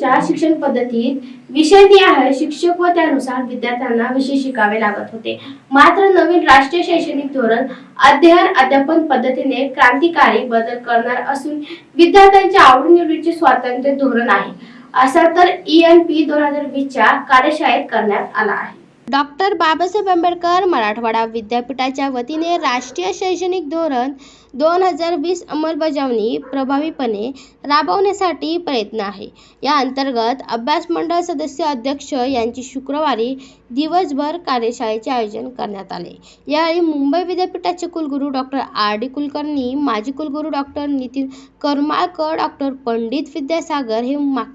पूर्वीच्या शिक्षण पद्धतीत विषय विषयनिहाय शिक्षक व त्यानुसार विद्यार्थ्यांना विषय शिकावे लागत होते. मात्र नवीन राष्ट्रीय शैक्षणिक धोरण अध्ययन अध्यापन पद्धतीने क्रांतिकारी बदल करणार असून विद्यार्थ्यांच्या आवडीनिवडीचे स्वातंत्र्य धोरण आहे. असा तर ई एन पी दोन हजार वीसच्या कार्यशाळेत करण्यात आला आहे. डॉक्टर बाबासाहेब आंबेडकर मराठवाडा विद्यापीठाच्या वतीने राष्ट्रीय शैक्षणिक धोरण दोन हजार वीस अंमलबजावणी प्रभावीपणे राबवण्यासाठी प्रयत्न आहे. या अंतर्गत अभ्यास मंडळ सदस्य अध्यक्ष यांची शुक्रवारी दिवसभर कार्यशाळेचे आयोजन करण्यात आले. यावेळी मुंबई विद्यापीठाचे कुलगुरू डॉक्टर आर डी कुलकर्णी माजी कुलगुरू डॉक्टर नितीन करमाळकर डॉक्टर पंडित विद्यासागर हे माग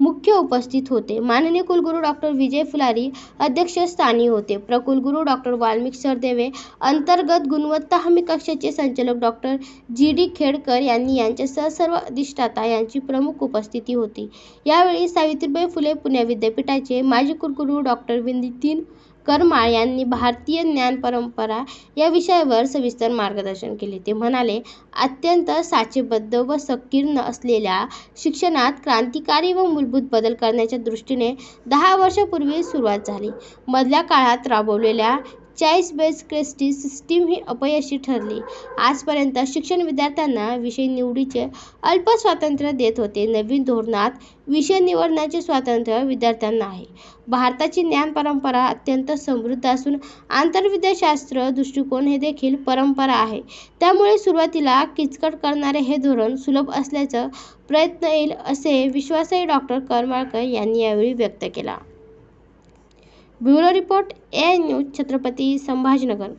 मुख्य उपस्थित होते. माननीय कुलगुरू डॉक्टर विजय फुलारी अध्यक्षस्थानी होते. प्रकुलगुरू डॉक्टर वाल्मिक सरदेवे अंतर्गत गुणवत्ता हमी कक्षाचे संचालक डॉक्टर जी डी खेडकर यांनी यांच्यासह सर्व अधिष्ठाता यांची प्रमुख उपस्थिती होती. यावेळी सावित्रीबाई फुले पुणे विद्यापीठाचे माजी कुलगुरू डॉक्टर विनितीन करमाळ यांनी भारतीय ज्ञान परंपरा या विषयावर सविस्तर मार्गदर्शन केले. ते म्हणाले अत्यंत साचेबद्ध व संकीर्ण असलेल्या शिक्षणात क्रांतिकारी व मूलभूत बदल करण्याच्या दृष्टीने दहा वर्षापूर्वी सुरुवात झाली. मधल्या काळात राबवलेल्या चाईस बेस क्रेस्टी सिस्टीम ही अपयशी ठरली. आजपर्यंत शिक्षण विद्यार्थ्यांना विषय निवडीचे अल्प स्वातंत्र्य देत होते. नवीन धोरणात विषय निवडण्याचे स्वातंत्र्य विद्यार्थ्यांना आहे. भारताची ज्ञान परंपरा अत्यंत समृद्ध असून आंतरविद्याशास्त्र दृष्टिकोन हे देखील परंपरा आहे. त्यामुळे सुरुवातीला किचकट करणारे हे धोरण सुलभ असल्याचं प्रयत्न येईल असे विश्वासही डॉक्टर करमाळकर यांनी यावेळी व्यक्त केला. Bureau report A news Chhatrapati Sambhajinagar.